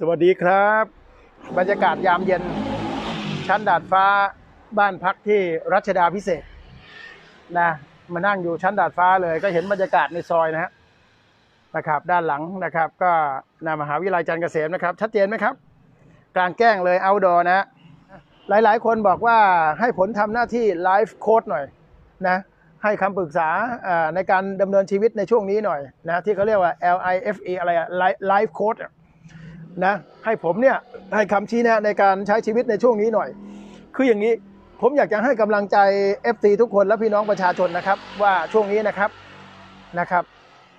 สวัสดีครับ บรรยากาศยามเย็น ชั้นดาดฟ้าบ้านพักที่รัชดาพิเศษนะมานั่งอยู่ชั้นดาดฟ้าเลย ก็เห็นบรรยากาศในซอยนะฮะนะครับด้านหลังนะครับ ก็นามหาวิทยาลัยจันทร์เกษมนะครับ ชัดเจนไหมครับ กลางแจ้งเลยเอาดอนะ หลายๆ คนบอกว่าให้ผลทำหน้าที่ไลฟ์โค้ดหน่อยนะให้คำปรึกษาในการดำเนินชีวิตในช่วงนี้หน่อยนะที่เขาเรียกว่า L I F E อะไรอะไลฟ์โค้ด นะให้ผมเนี่ยให้คำชี้แนะในการใช้ชีวิตในช่วงนี้หน่อย คืออย่างนี้ผมอยากจะให้กำลังใจ FC ทุกคนและพี่น้องประชาชนนะครับ ว่าช่วงนี้นะครับนะครับ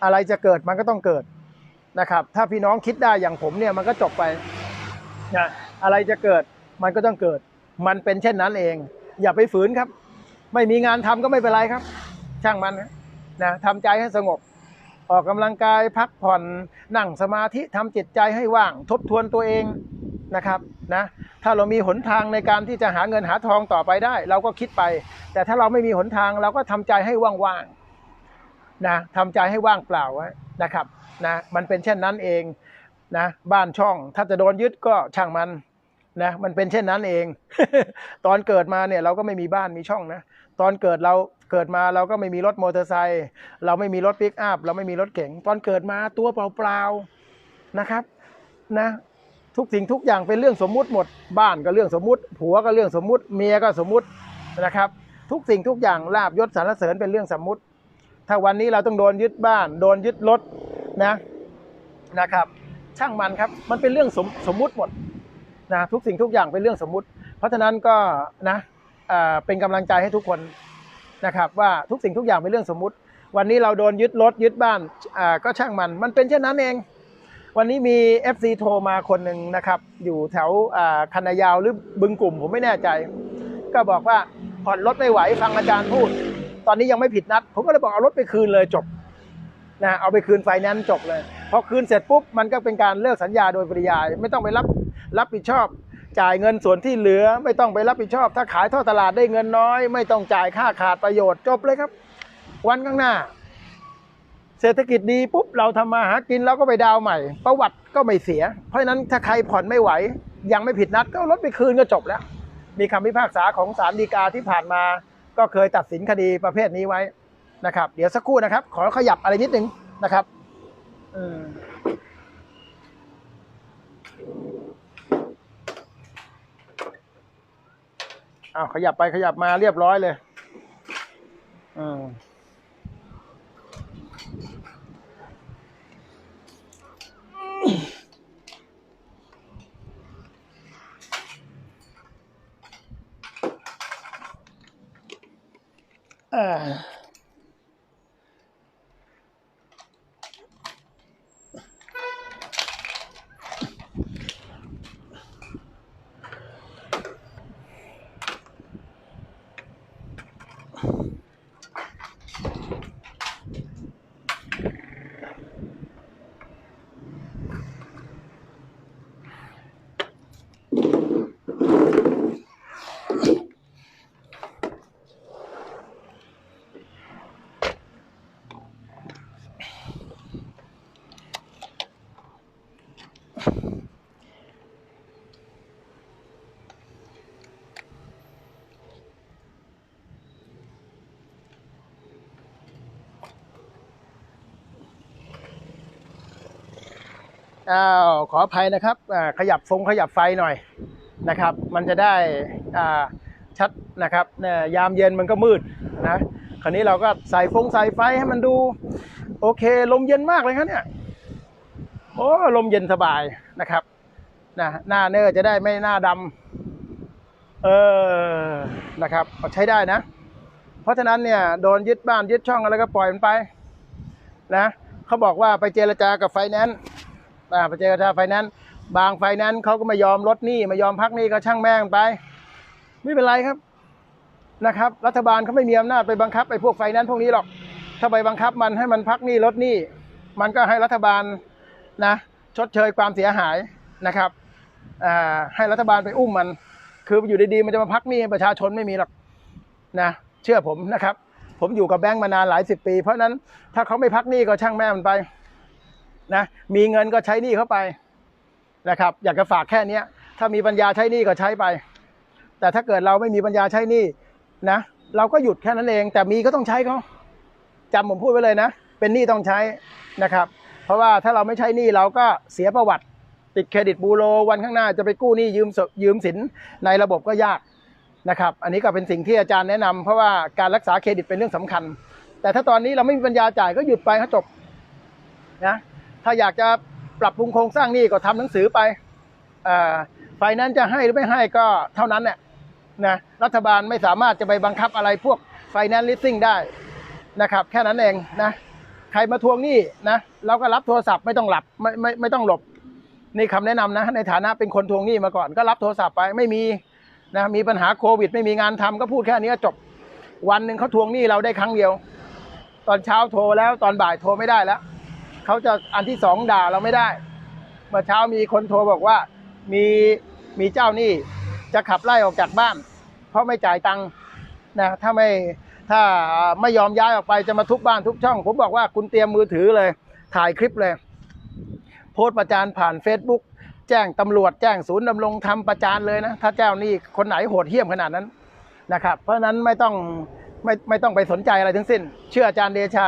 อะไรจะเกิดมันก็ต้องเกิดนะครับ ถ้าพี่น้องคิดได้อย่างผมเนี่ยมันก็จบไปนะอะไรจะเกิดมันก็ต้องเกิด มันเป็นเช่นนั้นเอง อย่าไปฝืนครับ ไม่มีงานทำก็ไม่เป็นไรครับ ช่างมันนะนะทำใจให้สงบ ออกกำลังกายพักผ่อนนั่งสมาธิทำจิตใจให้ว่างทบทวนตัวเองนะครับนะถ้าเรามีหนทางในการที่จะหาเงินหาทองต่อไปได้ เราก็คิดไป แต่ถ้าเราไม่มีหนทางเราก็ทำใจให้ว่างๆนะทำใจให้ว่างเปล่านะครับนะมันเป็นเช่นนั้นเองนะบ้านช่องถ้าจะโดนยึดก็ช่างมันนะมันเป็นเช่นนั้นเอง ตอนเกิดมาเนี่ยเราก็ไม่มีบ้านมีช่องนะ ตอนเกิดเรา เกิดมาเราก็ไม่มีรถมอเตอร์ไซค์เราไม่มีรถปิกอัพเราไม่มีรถเก๋งตอนเกิดมาตัวเปล่าๆนะครับนะทุกสิ่งทุกอย่างเป็นเรื่องสมมุติหมดบ้านก็เรื่องสมมุติ ผัวก็เรื่องสมมุติ เมียก็สมมุตินะครับ ทุกสิ่งทุกอย่างลาบยศสรรเสริญเป็นเรื่องสมมุติ ถ้าวันนี้เราต้องโดนยึดบ้าน โดนยึดรถนะนะครับ ช่างมันครับมันเป็นเรื่องสมสมมุติหมดนะทุกสิ่งทุกอย่างเป็นเรื่องสมมุติ เพราะฉะนั้นก็นะเอ่อเป็นกำลังใจให้ทุกคน นะครับว่าทุกสิ่งทุกอย่างเป็นเรื่องสมมุติ วันนี้เราโดนยึดรถยึดบ้านอ่าก็ช่างมันมันเป็นเช่นนั้นเอง วันนี้มี FC โทรมาคนหนึ่งนะครับอยู่แถวอ่าคันายาวหรือบึงกลุ่มผมไม่แน่ใจ ก็บอกว่าผ่อนรถไม่ไหวฟังอาจารย์พูด ตอนนี้ยังไม่ผิดนัด ผมก็เลยบอกเอารถไปคืนเลยจบนะเอาไปคืนไฟแนนซ์จบเลยพอคืนเสร็จปุ๊บมันก็เป็นการเลิกสัญญาโดยปริยาย ไม่ต้องไปรับรับผิดชอบ จ่ายเงินส่วนที่เหลือ ไม่ต้องไปรับผิดชอบ ถ้าขายท่อตลาดได้เงินน้อย ไม่ต้องจ่ายค่าขาดประโยชน์จบเลยครับ วันข้างหน้า เศรษฐกิจดีปุ๊บเราทำมาหากินเราก็ไปดาวใหม่ ประวัติก็ไม่เสีย เพราะฉะนั้นถ้าใครผ่อนไม่ไหว ยังไม่ผิดนัดก็เอารถไปคืนก็จบแล้ว มีคำพิพากษาของศาลฎีกาที่ผ่านมา ก็เคยตัดสินคดีประเภทนี้ไว้นะครับ เดี๋ยวสักครู่นะครับ ขอขยับอะไรนิดนึงนะครับ อืม อ้าวขยับไปขยับมาเรียบร้อยเลยอืมอ่า อ้าวขออภัยนะครับขยับฟงขยับไฟหน่อยนะครับ มันจะได้ชัดนะครับยามเย็นมันก็มืดนะคราวนี้เราก็ใส่ฟงใส่ไฟให้มันดู โอเค ลมเย็นมากเลยครับเนี่ยโอ้ลมเย็นสบายนะครับนะหน้าเนื้อจะได้ไม่หน้าดำเออนะครับใช้ได้นะ เพราะฉะนั้นเนี่ยโดนยึดบ้านยึดช่องอะไรก็ปล่อยมันไปนะเขาบอกว่าไปเจรจากับไฟแนนซ์ ไปเจรจาไฟแนนซ์บางไฟแนนซ์เขาก็ไม่ยอมลดหนี้ไม่ยอมพักหนี้ก็ช่างแม่งไป ไม่เป็นไรครับนะครับ รัฐบาลเขาไม่มีอำนาจไปบังคับไอ้พวกไฟแนนซ์พวกนี้หรอก ถ้าไปบังคับมันให้มันพักหนี้ลดหนี้ มันก็ให้รัฐบาลนะชดเชยความเสียหายนะครับให้รัฐบาลไปอุ้มมัน คืออยู่ดีๆมันจะมาพักหนี้ประชาชนไม่มีหรอกนะเชื่อผมนะครับ ผมอยู่กับแบงก์มานานหลายสิบปี เพราะฉะนั้นถ้าเขาไม่พักหนี้ก็ช่างแม่มันไป นะมีเงินก็ใช้หนี้เข้าไปนะครับ อยากจะฝากแค่เนี้ย ถ้ามีปัญญาใช้หนี้ก็ใช้ไป แต่ถ้าเกิดเราไม่มีปัญญาใช้หนี้นะ เราก็หยุดแค่นั้นเอง แต่มีก็ต้องใช้เขาจำผมพูดไว้เลยนะ เป็นหนี้ต้องใช้นะครับ เพราะว่าถ้าเราไม่ใช้หนี้เราก็เสียประวัติ ติดเครดิตบูโรวันข้างหน้าจะไปกู้หนี้ยืมสยืมสินในระบบก็ยากนะครับ อันนี้ก็เป็นสิ่งที่อาจารย์แนะนำเพราะว่าการรักษาเครดิตเป็นเรื่องสำคัญ แต่ถ้าตอนนี้เราไม่มีปัญญาจ่ายก็หยุดไปให้จบนะ ถ้าอยากจะปรับปรุงโครงสร้างหนี้ก็ทำหนังสือไปไฟนั้นจะให้หรือไม่ให้ก็เท่านั้นแหละนะรัฐบาลไม่สามารถจะไปบังคับอะไรพวกไฟแนนซ์ลิสซิ่งได้นะครับ แค่นั้นเองนะใครมาทวงหนี้นะเราก็รับโทรศัพท์ไม่ต้องหลับไม่ไม่ไม่ต้องหลบนี่คำแนะนำนะ ในฐานะเป็นคนทวงหนี้มาก่อน ก็รับโทรศัพท์ไปไม่มีนะมีปัญหาโควิด ไม่มีงานทำก็พูดแค่นี้จบ วันหนึ่งเขาทวงหนี้เราได้ครั้งเดียว ตอนเช้าโทรแล้วตอนบ่ายโทรไม่ได้แล้ว เขาจะอันที่สองด่าเราไม่ได้ เมื่อเช้ามีคนโทรบอกว่ามีมีเจ้านี้จะขับไล่ออกจากบ้าน เพราะไม่จ่ายตังค์นะถ้าไม่ถ้าไม่ยอมย้ายออกไปจะมาทุบบ้านทุบช่อง ผมบอกว่าคุณเตรียมมือถือเลย ถ่ายคลิปเลย โพสต์ประจานผ่าน Facebook แจ้งตำรวจแจ้งศูนย์ดำรงธรรมประจานเลยนะ ถ้าเจ้านี้คนไหนโหดเหี้ยมขนาดนั้นนะครับ เพราะนั้นไม่ต้องไม่ไม่ต้องไปสนใจอะไรทั้งสิ้น เชื่ออาจารย์เดชา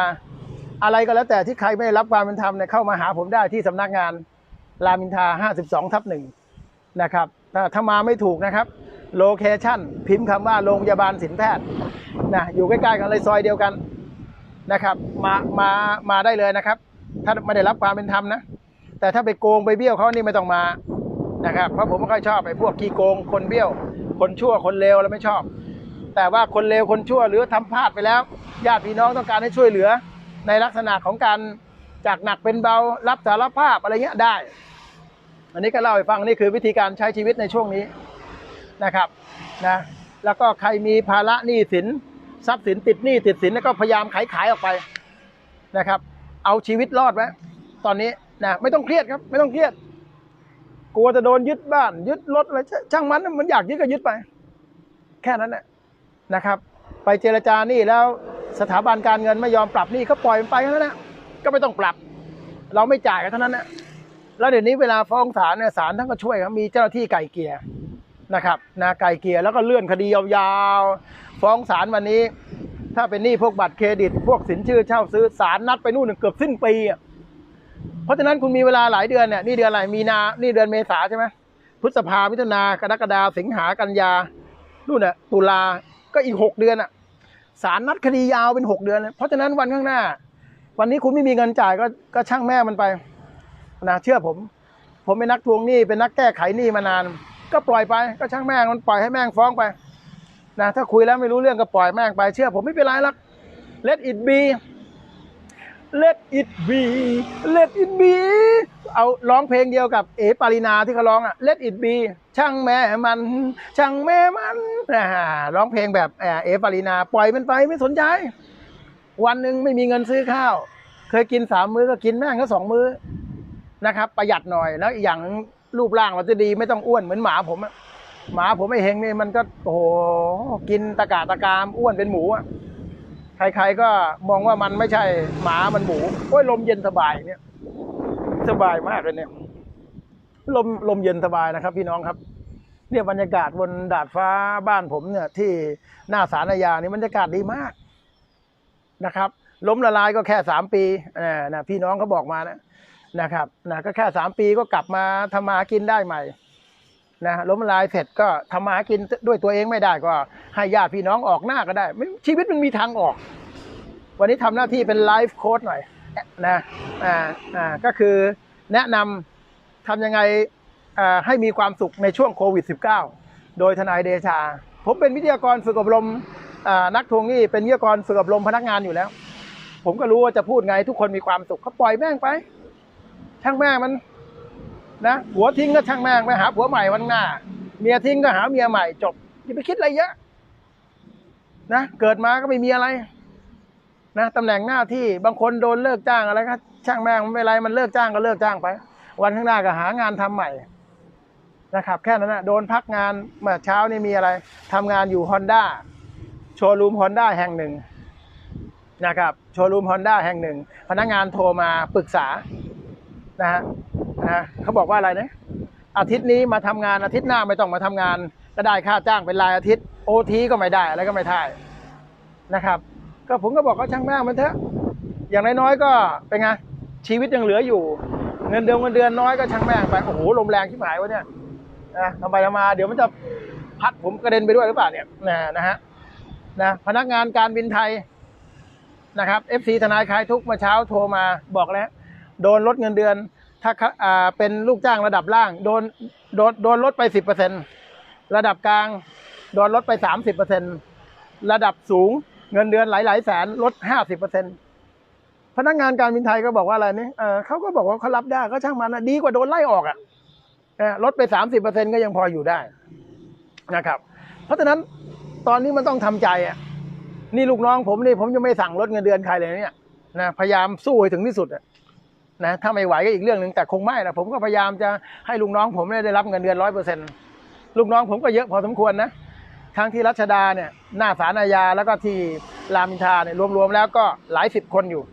อะไรก็แล้วแต่ที่ใครไม่ได้รับความเป็นธรรมเนี่ยเข้ามาหาผมได้ที่สำนักงานรามอินทรา52ทับหนึ่งนะครับถ้ามาไม่ถูกนะครับโลเคชั่นพิมพ์คำว่าโรงพยาบาลศิลแพทย์นะอยู่ใกล้ๆกันเลยซอยเดียวกันนะครับ มามามาได้เลยนะครับ ถ้าไม่ได้รับความเป็นธรรมนะแต่ถ้าไปโกงไปเบี้ยวเขานี่ไม่ต้องมานะครับเพราะผมไม่ค่อยชอบไอ้พวกขี้โกงคนเบี้ยว คนชั่วคนเลวเราไม่ชอบ แต่ว่าคนเลวคนชั่วหรือทำพลาดไปแล้วญาติพี่น้องต้องการให้ช่วยเหลือ ในลักษณะของการจากหนักเป็นเบารับสารภาพอะไรเงี้ยได้ อันนี้ก็เล่าให้ฟังนี่คือวิธีการใช้ชีวิตในช่วงนี้นะครับนะแล้วก็ใครมีภาระหนี้สินทรัพย์สินติดหนี้ติดสินแล้วก็พยายามขายขายออกไปนะครับ เอาชีวิตรอดไว้ตอนนี้นะไม่ต้องเครียดครับ ไม่ต้องเครียด กลัวจะโดนยึดบ้าน ยึดรถอะไรช่างมันมันอยากยึดก็ยึดไป แค่นั้นแหละนะครับ ไปเจรจาหนี้แล้ว สถาบันการเงินไม่ยอมปรับหนี้ก็ปล่อยมันไปแค่นั้นนะก็ไม่ต้องปรับ เราไม่จ่ายกันเท่านั้นนะแล้วเดี๋ยวนี้เวลาฟ้องศาลเนี่ยศาลท่านก็ช่วยครับมีเจ้าหน้าที่ไก่เกลี่ยนะครับนะไก่เกลี่ยแล้วก็เลื่อนคดียาวๆฟ้องศาลวันนี้ ถ้าเป็นหนี้พวกบัตรเครดิต พวกสินเชื่อเช่าซื้อศาลนัดไปนู่นเกือบสิ้นปีเพราะฉะนั้นคุณมีเวลาหลายเดือนเนี่ยนี่เดือนอะไรมีนานี่เดือนเมษาใช่ไหมพฤษภามิถุนากรกฎาสิงหากันยานู่นน่ะตุลาก็อีกหกเดือนอะ ศาลนัดคดียาวเป็นหกเดือนเลยเพราะฉะนั้นวันข้างหน้า วันนี้คุณไม่มีเงินจ่ายก็ก็ช่างแม่มันไปนะเชื่อผม ผมเป็นนักทวงหนี้เป็นนักแก้ไขหนี้มานาน ก็ปล่อยไปก็ช่างแม่มันปล่อยให้แม่งฟ้องไปนะถ้าคุยแล้วไม่รู้เรื่องก็ปล่อยแม่งไปเชื่อผมไม่เป็นไรหรอก let it be let it be let it be เอาร้องเพลงเดียวกับเอ๋ปารินาที่เขาร้องอะ let it be ช่างแม่มัน ช่างแม่มันอ่าร้องเพลงแบบเอ่อเอ๋ปารินา ปล่อยมันไปไม่สนใจ วันหนึ่งไม่มีเงินซื้อข้าว เคยกินสามมื้อก็กินแม่งก็สองมื้อนะครับ ประหยัดหน่อยแล้วอย่างรูปร่างเราจะดีไม่ต้องอ้วนเหมือนหมาผมหมาผมไอ้เฮงนี่มันก็โอ้โหกินตะกาตะกามอ้วนเป็นหมูอะ ใครๆก็มองว่ามันไม่ใช่หมามันหมูโอ้ยลมเย็นสบายเนี่ยสบายมากเลยเนี่ย ลมลมเย็นสบายนะครับ พี่น้องครับ เนี่ยบรรยากาศบนดาดฟ้าบ้านผมเนี่ย ที่หน้าสารยานี่บรรยากาศดีมากนะครับ ล้มละลายก็แค่สามปีนะพี่น้องเขาบอกมานะนะครับนะก็แค่สามปีก็กลับมาทำมาหากินได้ใหม่ นะล้มลายเสร็จก็ทำมาหากินด้วยตัวเองไม่ได้ก็ ให้ญาติพี่น้องออกหน้าก็ได้ ชีวิตมันมีทางออก วันนี้ทำหน้าที่เป็นไลฟ์โค้ดหน่อยนะอ่าอ่าก็คือแนะนำทำยังไงอ่าให้มีความสุขในช่วงโควิด -19 โดยทนายเดชา ผมเป็นวิทยากรฝึกอบรมอ่านักทวงหนี้เป็นวิทยากรฝึกอบรมพนักงานอยู่แล้ว ผมก็รู้ว่าจะพูดไงทุกคนมีความสุขเขาปล่อยแม่งไปช่างแม่งมัน นะหัวทิ้งก็ช่างแม่งไปหาผัวใหม่วันหน้า เมียทิ้งก็หาเมียใหม่จบอย่าไปคิดอะไรเยอะนะเกิดมาก็ไม่มีอะไร นะตำแหน่งหน้าที่บางคนโดนเลิกจ้างอะไรก็ช่างแม่งไม่เป็นไรมันเลิกจ้างก็เลิกจ้างไป วันข้างหน้าก็หางานทำใหม่นะครับ แค่นั้นนะโดนพักงานเมื่อเช้านี่มีอะไรทำงานอยู่ฮอนด้าโชว์รูมฮอนด้าแห่งหนึ่งนะครับโชว์รูมฮอนด้าแห่งหนึ่ง พนักงานโทรมาปรึกษานะฮะ นะเขาบอกว่าอะไรนะอาทิตย์นี้มาทำงานอาทิตย์หน้าไม่ต้องมาทำงานก็ได้ค่าจ้างเป็นรายอาทิตย์โอทีก็ไม่ได้อะไรก็ไม่ได้นะครับ ก็ผมก็บอกเขาช่างแม่งมันเถอะอย่างน้อยๆก็เป็นไงชีวิตยังเหลืออยู่ เงินเดือนเงินเดือนน้อยก็ช่างแม่งไปโอ้โหลมแรงชิบหายวะเนี่ยนะทำไปทำมา เดี๋ยวมันจะพัดผมกระเด็นไปด้วยหรือเปล่าเนี่ยนะนะฮะนะพนักงานการบินไทยนะครับ FC ทนายคลายทุกเมื่อเช้าโทรมาบอกแล้ว โดนลดเงินเดือน ถ้าเขาอ่าเป็นลูกจ้างระดับล่าง โดนโดนโดนลดไปสิบเปอร์เซ็นระดับกลาง โดนลดไปสามสิบเปอร์เซ็นระดับสูงเงินเดือนหลายๆแสนลดห้าสิบเปอร์เซ็นพนักงานการบินไทยก็บอกว่าอะไรนี่เออเขาก็บอกว่าเขารับได้ก็ช่างมันนะดีกว่าโดนไล่ออกอะเออลดไปสามสิบเปอร์เซ็นก็ยังพออยู่ได้นะครับ เพราะฉะนั้นตอนนี้มันต้องทำใจอะนี่ลูกน้องผมนี่ผมยังไม่สั่งลดเงินเดือนใครเลยเนี่ยนะพยายามสู้ให้ถึงที่สุดอะ นะถ้าไม่ไหวก็อีกเรื่องหนึ่งแต่คงไม่นะผมก็พยายามจะให้ลูกน้องผมได้รับเงินเดือนร้อยเปอร์เซ็นลูกน้องผมก็เยอะพอสมควรนะทั้งที่รัชดาเนี่ยหน้าศาลอาญาแล้วก็ที่รามอินทราเนี่ยรวมๆแล้วก็หลายสิบคนอยู่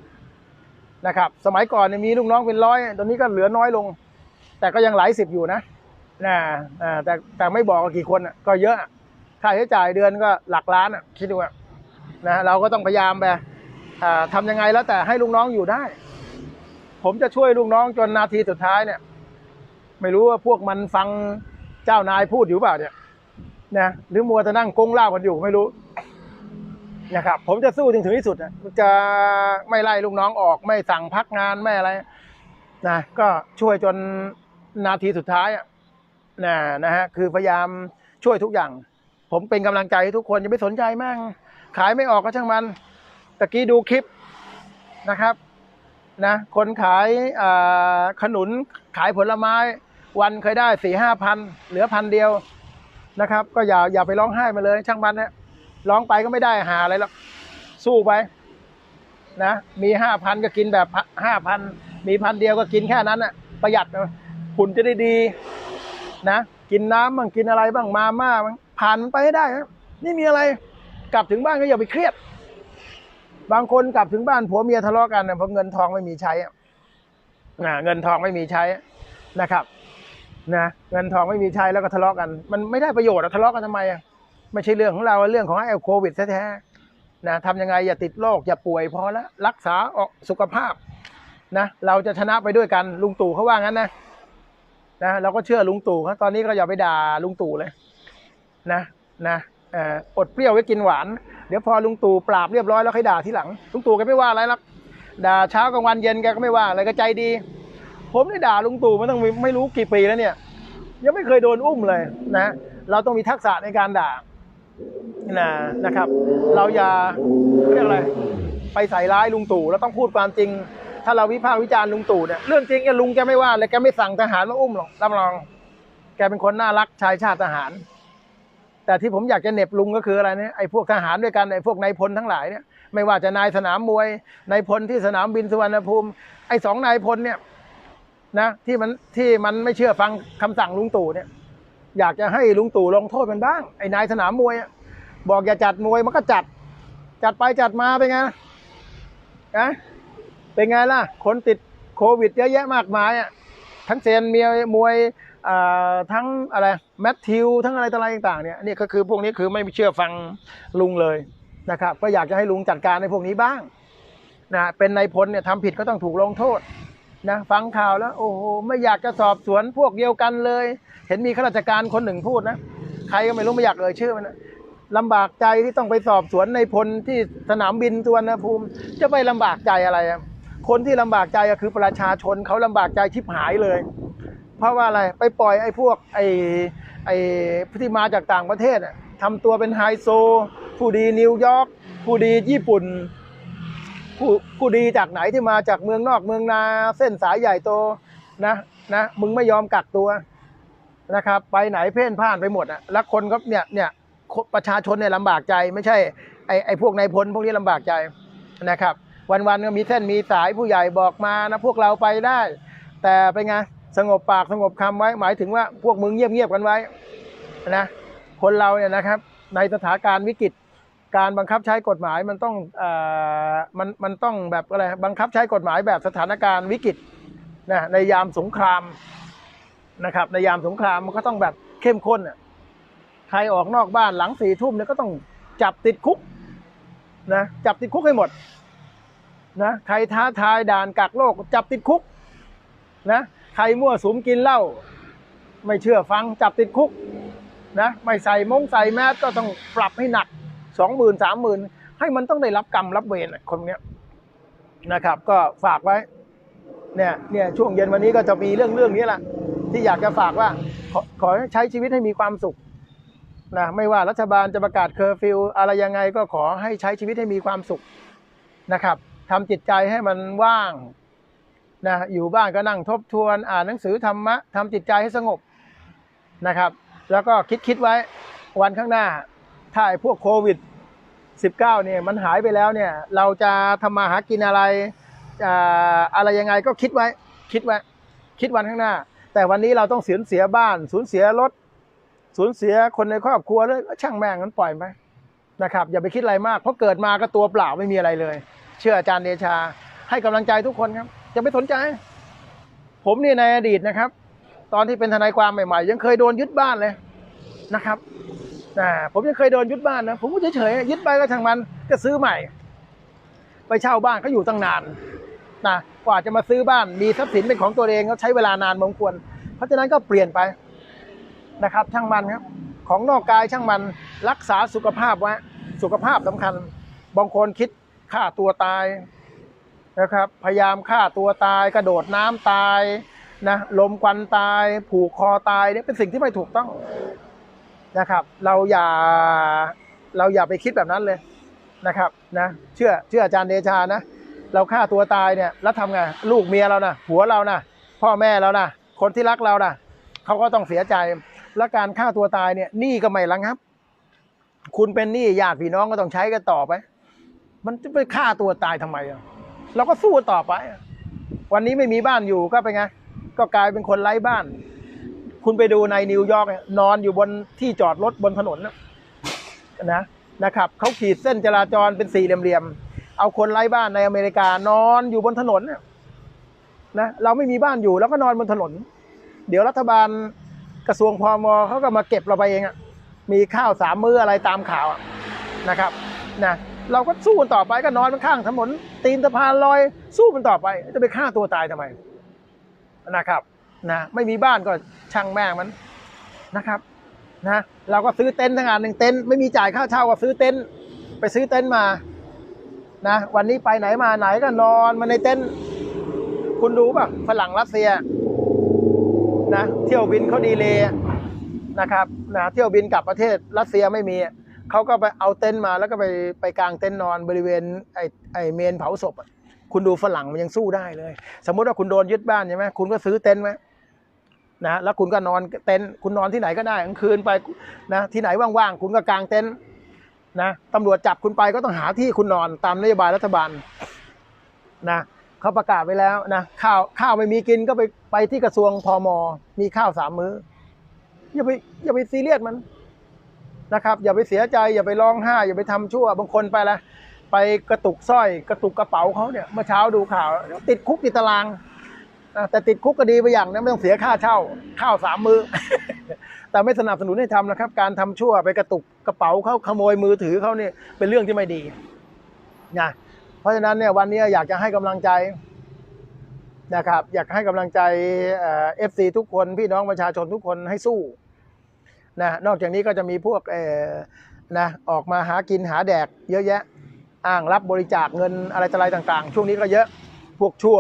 นะครับ สมัยก่อนเนี่ยมีลูกน้องเป็นร้อยตอนนี้ก็เหลือน้อยลง แต่ก็ยังหลายสิบอยู่นะนะแต่แต่ไม่บอกกี่คนก็เยอะค่าใช้จ่ายเดือนก็หลักล้านคิดดูนะเราก็ต้องพยายามไปทำยังไงแล้วแต่ให้ลูกน้องอยู่ได้ ผมจะช่วยลูกน้องจนนาทีสุดท้ายเนี่ย ไม่รู้ว่าพวกมันฟังเจ้านายพูดอยู่เปล่าเนี่ยนะหรือมัวจะนั่งกงเล่ากันอยู่ไม่รู้นะครับผมจะสู้ถึงถึงที่สุดอะจะไม่ไล่ลูกน้องออก ไม่สั่งพักงานไม่อะไรนะก็ช่วยจนนาทีสุดท้ายอะนะนะฮะคือพยายามช่วยทุกอย่าง ผมเป็นกำลังใจให้ทุกคนอย่าไปสนใจมากขายไม่ออกก็ช่างมันตะกี้ดูคลิปนะครับ นะคนขายอ่าขนุนขายผลไม้ วันเคยได้สี่ห้าพันเหลือพันเดียวนะครับ ก็อย่าอย่าไปร้องไห้มาเลย ช่างมันเนี่ยร้องไปก็ไม่ได้หาอะไรหรอกสู้ไปนะมีห้าพันก็กินแบบห้าพันมีพันเดียวก็กินแค่นั้นนะประหยัดหุ่นจะได้ดีนะกินน้ำบ้างกินอะไรบ้างมาม่าบ้างผ่านไปให้ได้ นี่มีอะไรกลับถึงบ้านก็อย่าไปเครียด บางคนกลับถึงบ้านผัวเมียทะเลาะกันเนี่ยเพราะเงินทองไม่มีใช้อะนะเงินทองไม่มีใช้นะครับ นะเงินทองไม่มีใช้แล้วก็ทะเลาะกัน มันไม่ได้ประโยชน์อะทะเลาะกันทำไมอะไม่ใช่เรื่องของเราเรื่องของไอ้โควิดแท้ๆนะทำยังไงอย่าติดโรคอย่าป่วยพอแล้วรักษาออกสุขภาพนะเราจะชนะไปด้วยกันลุงตู่เขาว่างั้นนะนะเราก็เชื่อลุงตู่เขาตอนนี้ก็อย่าไปด่าลุงตู่เลยนะนะ อดเปรี้ยวไว้กินหวาน เดี๋ยวพอลุงตู่ปราบเรียบร้อยแล้วค่อยด่าทีหลัง ลุงตู่แกไม่ว่าอะไรหรอกด่าเช้ากลางวันเย็นแกก็ไม่ว่าอะไรก็ใจดี ผมได้ด่าลุงตู่มาตั้งไม่รู้กี่ปีแล้วเนี่ย ยังไม่เคยโดนอุ้มเลยนะ เราต้องมีทักษะในการด่านะนะครับ เราอย่าเรียกอะไรไปใส่ร้ายลุงตู่เราต้องพูดความจริง ถ้าเราวิพากษ์วิจารณ์ลุงตู่เนี่ยเรื่องจริงแกลุงแกไม่ว่าเลยแกไม่สั่งทหารมาอุ้มหรอกรับรอง แกเป็นคนน่ารักชายชาติทหาร แต่ที่ผมอยากจะเน็บลุงก็คืออะไรเนี่ยไอ้พวกทหารด้วยกันไอ้พวกนายพลทั้งหลายเนี่ยไม่ว่าจะนายสนามมวยนายพลที่สนามบินสุวรรณภูมิ ไอ้สองนายพลเนี่ยนะที่มันที่มันไม่เชื่อฟังคำสั่งลุงตู่เนี่ย อยากจะให้ลุงตู่ลงโทษมันบ้าง ไอ้นายสนามมวยบอกอย่าจัดมวยมันก็จัด จัดไปจัดมาเป็นไงนะเป็นไงล่ะคนติดโควิดเยอะแยะมากมายอะทั้งเซียนเมียมวย ทั้งอะไรแมทธิวทั้งอะไรต่อะไรต่างๆเนี่ยนี่ก็คือพวกนี้คือไม่เชื่อฟังลุงเลยนะครับก็อยากจะให้ลุงจัดการในพวกนี้บ้างนะเป็นนายพลเนี่ยทำผิดก็ต้องถูกลงโทษนะฟังข่าวแล้วโอ้โหไม่อยากจะสอบสวนพวกเดียวกันเลย เห็นมีข้าราชการคนหนึ่งพูดนะใครก็ไม่รู้ไม่อยากเอ่ยชื่อมันนะลำบากใจที่ต้องไปสอบสวนในพลที่สนามบินสุวรรณภูมิ จะไปลำบากใจอะไร คนที่ลำบากใจก็คือประชาชนเขาลำบากใจชิบหายเลย เพราะว่าอะไรไปปล่อยไอ้พวกไอ้ไอ้ที่มาจากต่างประเทศทำตัวเป็นไฮโซ ผู้ดีนิวยอร์กผู้ดีญี่ปุ่นผู้ผู้ดีจากไหนที่มาจากเมืองนอกเมืองนาเส้นสายใหญ่โตนะนะมึงไม่ยอมกักตัวนะครับ ไปไหนเพ่นพ่านไปหมดอะแล้วคนก็เนี่ยเนี่ยประชาชนเนี่ยลำบากใจไม่ใช่ไอ้ไอ้พวกนายพลพวกนี้ลำบากใจนะครับ วันๆก็มีเส้นมีสายผู้ใหญ่บอกมานะพวกเราไปได้ แต่เป็นไง สงบปากสงบคำไว้ หมายถึงว่าพวกมึงเงียบๆกันไว้นะคนเราเนี่ยนะครับ ในสถานการณ์วิกฤตการบังคับใช้กฎหมายมันต้องเอ่อมันมันต้องแบบอะไรบังคับใช้กฎหมายแบบสถานการณ์วิกฤตนะในยามสงครามนะครับ ในยามสงครามมันก็ต้องแบบเข้มข้นอะใครออกนอกบ้านหลังสี่ทุ่มเนี่ยก็ต้องจับติดคุกนะจับติดคุกให้หมดนะใครท้าทายด่านกักโรคจับติดคุกนะ ใครมั่วสุมกินเหล้าไม่เชื่อฟังจับติดคุกนะไม่ใส่มงใส่แมสก็ต้องปรับให้หนักสองหมื่นสามหมื่นให้มันต้องได้รับกรรมรับเวรคนเนี้ยนะครับ ก็ฝากไว้เนี่ยเนี่ยช่วงเย็นวันนี้ก็จะมีเรื่องเรื่องนี้แหละที่อยากจะฝากว่าขอขอให้ใช้ชีวิตให้มีความสุขนะไม่ว่ารัฐบาลจะประกาศเคอร์ฟิวอะไรยังไงก็ขอให้ใช้ชีวิตให้มีความสุขนะครับทำจิตใจให้มันว่าง นะอยู่บ้านก็นั่งทบทวนอ่านหนังสือธรรมะทำจิตใจให้สงบนะครับ แล้วก็คิดคิดไว้วันข้างหน้าถ้าไอ้พวกโควิด 19 เนี่ยมันหายไปแล้วเนี่ยเราจะทำมาหากินอะไรอ่าอะไรยังไงก็คิดไว้คิดไว้คิดวันข้างหน้า แต่วันนี้เราต้องสูญเสียบ้านสูญเสียรถสูญเสียคนในครอบครัวเลยก็ช่างแม่งนั้นปล่อยไปนะครับอย่าไปคิดอะไรมากเพราะเกิดมาก็ตัวเปล่าไม่มีอะไรเลย เชื่ออาจารย์เดชาให้กำลังใจทุกคนครับ อย่าไปสนใจ ผมนี่ในอดีตนะครับ ตอนที่เป็นทนายความใหม่ๆ ยังเคยโดนยึดบ้านเลยนะครับอ่ผมยังเคยโดนยึดบ้านนะผมก็เฉยๆยึดไปก็ช่างมันก็ซื้อใหม่ ไปเช่าบ้านเขาอยู่ตั้งนานนะกว่าจะมาซื้อบ้านมีทรัพย์สินเป็นของตัวเองเขาใช้เวลานานพอสมควร เพราะฉะนั้นก็เปลี่ยนไปนะครับ ช่างมันครับ ของนอกกายช่างมันรักษาสุขภาพไว้สุขภาพสำคัญบางคนคิดฆ่าตัวตาย นะครับ พยายามฆ่าตัวตาย กระโดดน้ำตายนะลมควันตาย ผูกคอตายเนี่ยเป็นสิ่งที่ไม่ถูกต้องนะครับ เราอย่าเราอย่าไปคิดแบบนั้นเลยนะครับนะเชื่อเชื่ออาจารย์เดชานะ เราฆ่าตัวตายเนี่ยแล้วทำไงลูกเมียเรานะผัวเรานะพ่อแม่เรานะคนที่รักเรานะเขาก็ต้องเสียใจและการฆ่าตัวตายเนี่ยหนี้ก็ไม่ระงับ คุณเป็นหนี้ญาติพี่น้องก็ต้องใช้กันต่อไป มันจะไปฆ่าตัวตายทำไมอะ เราก็สู้ต่อไป วันนี้ไม่มีบ้านอยู่ก็เป็นไง ก็กลายเป็นคนไร้บ้าน คุณไปดูในนิวยอร์กเนี่ยนอนอยู่บนที่จอดรถบนถนนนะนะครับเขาขีดเส้นจราจรเป็นสี่เหลี่ยมๆเอาคนไร้บ้านในอเมริกานอนอยู่บนถนนนะเราไม่มีบ้านอยู่แล้วก็นอนบนถนน เดี๋ยวรัฐบาลกระทรวงพมเขาก็มาเก็บเราไปเองอะมีข้าวสามมื้ออะไรตามข่าวนะครับนะ เราก็สู้กันต่อไปก็นอนข้างถนนตีนสะพานลอยสู้กันต่อไป จะไปฆ่าตัวตายทำไมนะครับนะไม่มีบ้านก็ช่างแม่งมันนะครับนะเราก็ซื้อเต็นท์ทั้งานหนึ่งเต็นท์ไม่มีจ่ายค่าเช่าก็ซื้อเต็นท์ไปซื้อเต็นท์มานะวันนี้ไปไหนมาไหนก็นอนมาในเต็นท์คุณดูป่ะฝรั่งรัสเซียนะเที่ยวบินเขาดีเลยนะครับนะเที่ยวบินกลับประเทศรัสเซียไม่มี เขาก็ไปเอาเต็นท์มาแล้วก็ไปไปกางเต็นท์นอนบริเวณไอไอเมนเผาศพอะคุณดูฝรั่งมันยังสู้ได้เลย สมมุติว่าคุณโดนยึดบ้านใช่ไหมคุณก็ซื้อเต็นท์ไว้นะแล้วคุณก็นอนเต็นท์คุณนอนที่ไหนก็ได้กลางคืนไปนะที่ไหนว่างๆคุณก็กางเต็นท์นะตำรวจจับคุณไปก็ต้องหาที่คุณนอนตามนโยบายรัฐบาลนะเขาประกาศไว้แล้วนะข้าวข้าวไม่มีกินก็ไปไปที่กระทรวงพมมีข้าวสามมื้ออย่าไปอย่าไปซีเรียสมัน นะครับอย่าไปเสียใจอย่าไปร้องไห้อย่าไปทำชั่วบางคนไปละไปกระตุกสร้อย กระตุกกระเป๋าเขาเนี่ยเมื่อเช้าดูข่าว ติดคุกติดตารางแต่ติดคุกก็ดีไปอย่างนะไม่ต้องเสียค่าเช่าข้าวสามมือ แต่ไม่สนับสนุนให้ทำนะครับ การทำชั่วไปกระตุกกระเป๋าเขาขโมยมือถือเขาเนี่ยเป็นเรื่องที่ไม่ดีนะเพราะฉะนั้นเนี่ยวันนี้อยากจะให้กำลังใจนะครับ อยากให้กำลังใจเอฟซีทุกคนพี่น้องประชาชนทุกคนให้สู้ นะนอกจากนี้ก็จะมีพวกเออนะออกมาหากินหาแดกเยอะแยะอ้างรับบริจาคเงินอะไรต่ออะไรต่างๆ ช่วงนี้ก็เยอะพวกชั่ว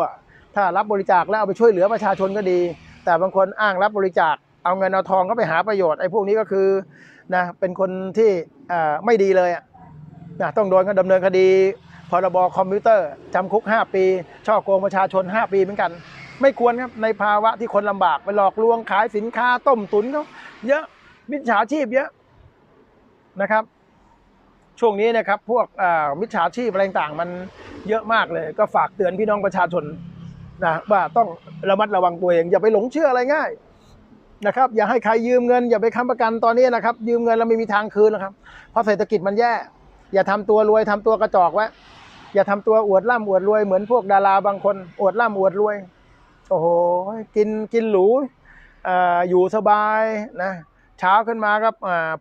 ถ้ารับบริจาคแล้วเอาไปช่วยเหลือประชาชนก็ดี แต่บางคนอ้างรับบริจาคเอาเงินเอาทองก็ไปหาประโยชน์ไอ้พวกนี้ก็คือนะเป็นคนที่อ่าไม่ดีเลยอะนะต้องโดนดำเนินคดีพรบคอมพิวเตอร์จำคุก 5 ปี ช่อโกงประชาชน 5 ปีเหมือนกัน ไม่ควรครับในภาวะที่คนลำบากไปหลอกลวงขายสินค้าต้มตุนเขาเยอะ มิจฉาชีพเยอะนะครับ ช่วงนี้นะครับ พวกมิจฉาชีพอะไรต่างมันเยอะมากเลย ก็ฝากเตือนพี่น้องประชาชนนะว่าต้องระมัดระวังตัวเองอย่าไปหลงเชื่ออะไรง่ายนะครับอย่าให้ใครยืมเงิน อย่าไปค้ำประกันตอนนี้นะครับ ยืมเงินแล้วไม่มีทางคืนนะครับ เพราะเศรษฐกิจมันแย่ อย่าทำตัวรวยทำตัวกระจอกไว้อย่าทำตัวอวดร่ำอวดรวยเหมือนพวกดาราบางคนอวดร่ำอวดรวย โอ้โหกินกินหรูออยู่สบายนะ เช้าขึ้นมาก็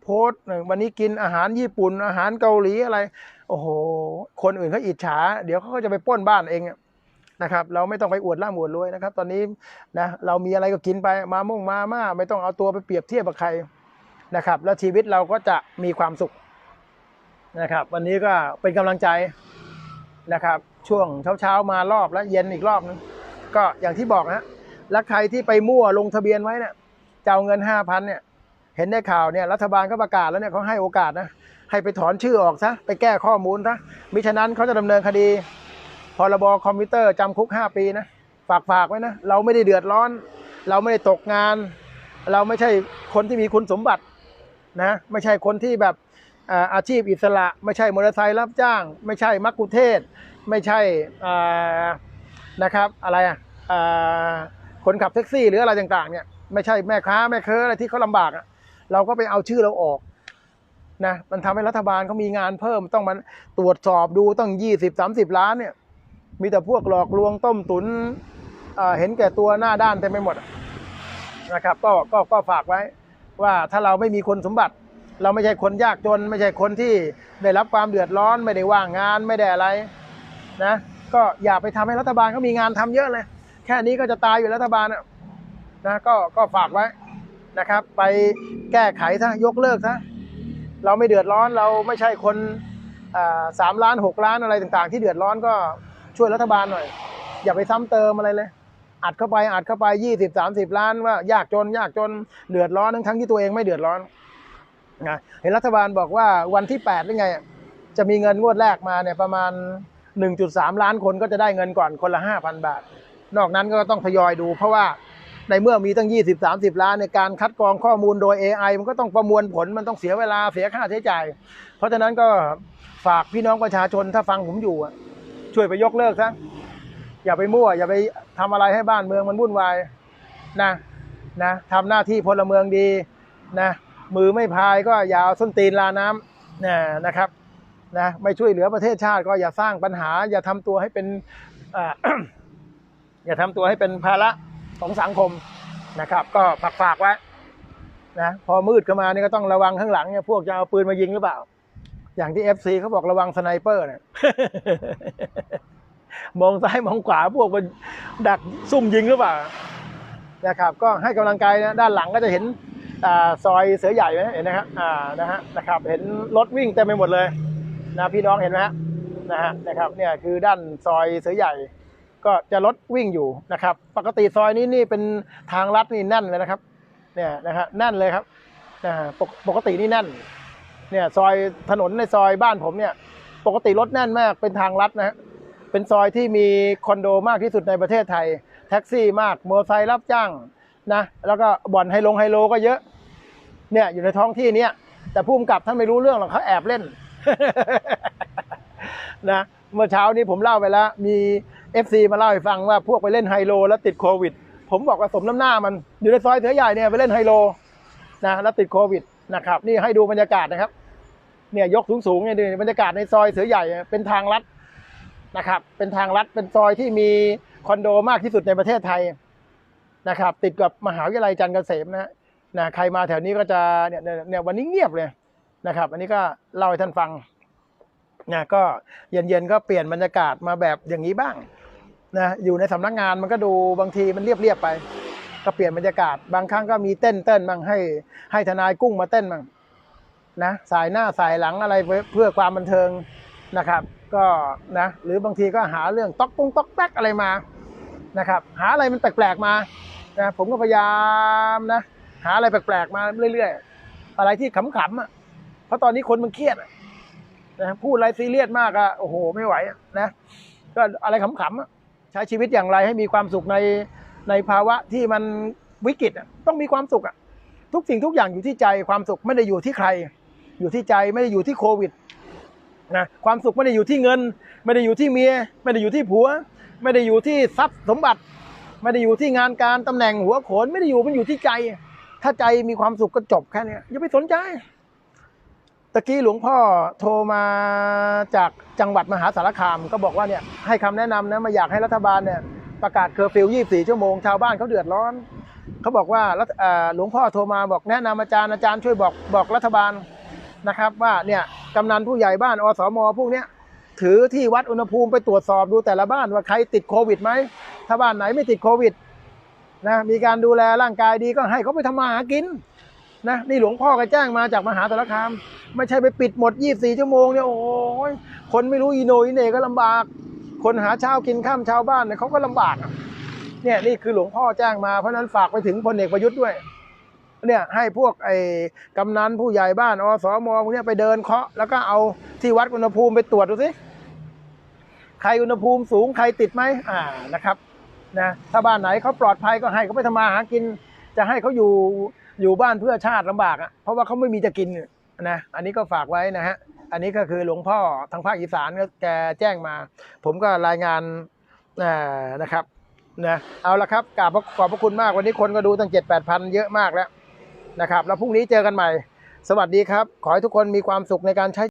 โพสต์วันนี้กินอาหารญี่ปุ่น อาหารเกาหลีอะไร โอ้โห คนอื่นเขาอิจฉา เดี๋ยวเขาก็จะไปป้นบ้านเองนะครับ เราไม่ต้องไปอวดร่ำอวดรวยนะครับ ตอนนี้นะเรามีอะไรก็กินไปมาม่งมาม่าไม่ต้องเอาตัวไปเปรียบเทียบกับใครนะครับ แล้วชีวิตเราก็จะมีความสุขนะครับ วันนี้ก็เป็นกำลังใจนะครับ ช่วงเช้าๆมารอบแล้วเย็นอีกรอบนึงก็อย่างที่บอกนะแล้วใครที่ไปมั่วลงทะเบียนไว้เนี่ยจะเอาเงินห้าพันเนี่ย เห็นในข่าวเนี่ยรัฐบาลก็ประกาศแล้วเนี่ยเขาให้โอกาสนะให้ไปถอนชื่อออกซะไปแก้ข้อมูลซะมิฉะนั้นเขาจะดำเนินคดีพรบคอมพิวเตอร์จำคุก 5 ปีนะฝากฝากไว้นะเราไม่ได้เดือดร้อน เราไม่ได้ตกงาน เราไม่ใช่คนที่มีคุณสมบัตินะไม่ใช่คนที่แบบอาชีพอิสระ ไม่ใช่มอเตอร์ไซค์รับจ้าง ไม่ใช่มักคุเทศ ไม่ใช่นะครับอะไรอะคนขับแท็กซี่หรืออะไรต่างๆเนี่ยไม่ใช่แม่ค้าแม่เค้ออะไรที่เขาลำบากอะ เราก็ไปเอาชื่อเราออกนะมันทำให้รัฐบาลเขามีงานเพิ่มต้องมาตรวจสอบดูต้องยี่สิบสามสิบล้านเนี่ย มีแต่พวกหลอกลวงต้มตุนเเห็นแก่ตัวหน้าด้านเต็มไปหมดนะครับก็ก็ก็ฝากไว้ว่าถ้าเราไม่มีคนสมบัติ เราไม่ใช่คนยากจน ไม่ใช่คนที่ได้รับความเดือดร้อน ไม่ได้ว่างงานไม่ได้อะไรนะก็อย่าไปทำให้รัฐบาลเขามีงานทำเยอะเลย แค่นี้ก็จะตายอยู่รัฐบาลอะนะก็ก็ฝากไว้ นะครับ ไปแก้ไขซะยกเลิกซะเราไม่เดือดร้อนเราไม่ใช่คนสามล้านหกล้านอะไรต่างๆ ที่เดือดร้อนก็ช่วยรัฐบาลหน่อย อย่าไปซ้ำเติมอะไรเลยอัดเข้าไปอัดเข้าไปยี่สิบสามสิบล้านว่ายากจน ยากจนเดือดร้อนทั้งทั้งที่ตัวเองไม่เดือดร้อนนะเห็นรัฐบาลบอกว่าวันที่แปดหรือไง จะมีเงินงวดแรกมาเนี่ยประมาณ1.3ล้านคนก็จะได้เงินก่อนคนละ5,000บาท นอกนั้นก็ต้องทยอยดูเพราะว่า ในเมื่อมีตั้ง 20-30 ล้านในการคัดกรองข้อมูลโดย AI มันก็ต้องประมวลผลมันต้องเสียเวลาเสียค่าใช้จ่าย เพราะฉะนั้นก็ฝากพี่น้องประชาชนถ้าฟังผมอยู่ช่วยไปยกเลิกซะอย่าไปมั่ว อย่าไปทำอะไรให้บ้านเมืองมันวุ่นวายนะนะทำหน้าที่พลเมืองดีนะมือไม่พายก็อย่าเอาส้นตีนลาน้ำนะนะครับนะไม่ช่วยเหลือประเทศชาติก็อย่าสร้างปัญหา อย่าทำตัวให้เป็นออย่าทำตัวให้เป็นภาระ ของสังคมนะครับ ก็ฝากฝากไว้นะพอมืดเข้ามานี่ก็ต้องระวังข้างหลังเนี่ยพวกจะเอาปืนมายิงหรือเปล่า อย่างที่เอฟซีเขาบอกระวังสไนเปอร์เนี่ยมองซ้ายมองขวาพวกมันดักซุ่มยิงหรือเปล่านะครับ ก็ให้กำลังใจนะด้านหลังก็จะเห็นอซอยเสือใหญ่ไหมเห็นนะครับอ่านะฮะนะครับ เห็นรถวิ่งเต็มไปหมดเลย นะพี่น้องเห็นไหมฮะนะฮะนะครับเนี่ยคือด้านซอยเสือใหญ่ ก็จะรถวิ่งอยู่นะครับ ปกติซอยนี้นี่เป็นทางลัดนี่แน่นเลยนะครับ เนี่ยนะฮะแน่นเลยครับอ่าปกปกตินี่แน่น เนี่ยซอยถนนในซอยบ้านผมเนี่ย ปกติรถแน่นมากเป็นทางลัดนะฮะเป็นซอยที่มีคอนโดมากที่สุดในประเทศไทย แท็กซี่มากมอเตอร์ไซค์รับจ้างนะแล้วก็บ่อนไฮลงไฮโลก็เยอะ เนี่ยอยู่ในท้องที่เนี้ยแต่ผู้กำกับท่านไม่รู้เรื่องหรอกเขาแอบเล่นนะเมื่อเช้านี้ผมเล่าไปแล้ว มี FC มาเล่าให้ฟังว่าพวกไปเล่นไฮโล แล้วติดโควิด ผมบอกว่าสมน้ำหน้ามันอยู่ในซอยเสือใหญ่เนี่ยไปเล่นไฮโลนะแล้วติดโควิดนะครับนี่ให้ดูบรรยากาศนะครับ เนี่ยยกสูงๆเนี่ยดูบรรยากาศในซอยเสือใหญ่เป็นทางลัดนะครับ เป็นทางลัดเป็นซอยที่มีคอนโดมากที่สุดในประเทศไทยนะครับ ติดกับมหาวิทยาลัยจันทร์เกษมนะนะใครมาแถวนี้ก็จะเนี่ยเนี่ยวันนี้เงียบเลยนะครับ อันนี้ก็เล่าให้ท่านฟังนะก็เย็นๆก็เปลี่ยนบรรยากาศมาแบบอย่างนี้บ้าง นะอยู่ในสำนักงานมันก็ดูบางทีมันเรียบๆไป ก็เปลี่ยนบรรยากาศ บางครั้งก็มีเต้นเต้นบ้างให้ให้ทนายกุ้งมาเต้นบ้างนะสายหน้าสายหลังอะไรเพื่อเพื่อความบันเทิงนะครับ ก็นะหรือบางทีก็หาเรื่องต๊อกปุ้งต๊อกแป๊กอะไรมานะครับ หาอะไรมันแปลกๆมานะผมก็พยายามนะ หาอะไรแปลกๆมาเรื่อยๆ อะไรที่ขำๆอะเพราะตอนนี้คนมันเครียดนะพูดอะไรซีเรียสมากอะโอ้โหไม่ไหวนะก็อะไรขำๆอะ ใช้ชีวิตอย่างไรให้มีความสุขในในภาวะที่มันวิกฤตต้องมีความสุขอะทุกสิ่งทุกอย่างอยู่ที่ใจความสุขไม่ได้อยู่ที่ใคร อยู่ที่ใจไม่ได้อยู่ที่โควิดนะความสุขไม่ได้อยู่ที่เงิน ไม่ได้อยู่ที่เมีย ไม่ได้อยู่ที่ผัว ไม่ได้อยู่ที่ทรัพย์สมบัติ ไม่ได้อยู่ที่งานการตำแหน่งหัวโขน ไม่ได้อยู่มันอยู่ที่ใจ ถ้าใจมีความสุขก็จบแค่นี้อย่าไปสนใจ ตะกี้หลวงพ่อโทรมาจากจังหวัดมหาสารคาม ก็บอกว่าเนี่ยให้คำแนะนำนะมาอยากให้รัฐบาลเนี่ยประกาศเคอร์ฟิว 24 ชั่วโมง ชาวบ้านเขาเดือดร้อน เขาบอกว่าหลวงพ่อโทรมาบอกแนะนำอาจารย์อาจารย์ช่วยบอกบอกรัฐบาลนะครับ ว่าเนี่ยกำนันผู้ใหญ่บ้านอสมพวกเนี้ยถือที่วัดอุณหภูมิไปตรวจสอบดูแต่ละบ้านว่าใครติดโควิดไหมถ้าบ้านไหนไม่ติดโควิดนะมีการดูแลร่างกายดีก็ให้เขาไปทำมาหากิน นะนี่หลวงพ่อก็แจ้งมาจากมหาสารคาม ไม่ใช่ไปปิดหมด 24 ชั่วโมงเนี่ยโอ้ยคนไม่รู้อีโนอีเน่ก็ลำบาก คนหาเช้ากินข้ามชาวบ้านเนี่ยเขาก็ลำบากเนี่ยนี่คือหลวงพ่อแจ้งมาเพราะนั้นฝากไปถึงพลเอกประยุทธ์ด้วยเนี่ยให้พวกไอ้กำนันผู้ใหญ่บ้านอสมพวกเนี้ยไปเดินเคาะแล้วก็เอาที่วัดอุณหภูมิไปตรวจดูสิใครอุณหภูมิสูงใครติดไหมอ่านะครับนะถ้าบ้านไหนเขาปลอดภัยก็ให้เขาไปทำมาหากิน จะให้เขาอยู่ อยู่บ้านเพื่อชาติลำบากอะเพราะว่าเขาไม่มีจะกินนะอันนี้ก็ฝากไว้นะฮะอันนี้ก็คือหลวงพ่อทางภาคอีสานก็แกแจ้งมา ผมก็รายงานอ่านะครับนะเอาละครับกราบขอบขอบพระคุณมากวันนี้คนก็ดูตั้งเจ็ดแปดพันเยอะมากแล้วนะครับ แล้วพรุ่งนี้เจอกันใหม่ สวัสดีครับ ขอให้ทุกคนมีความสุขในการใช้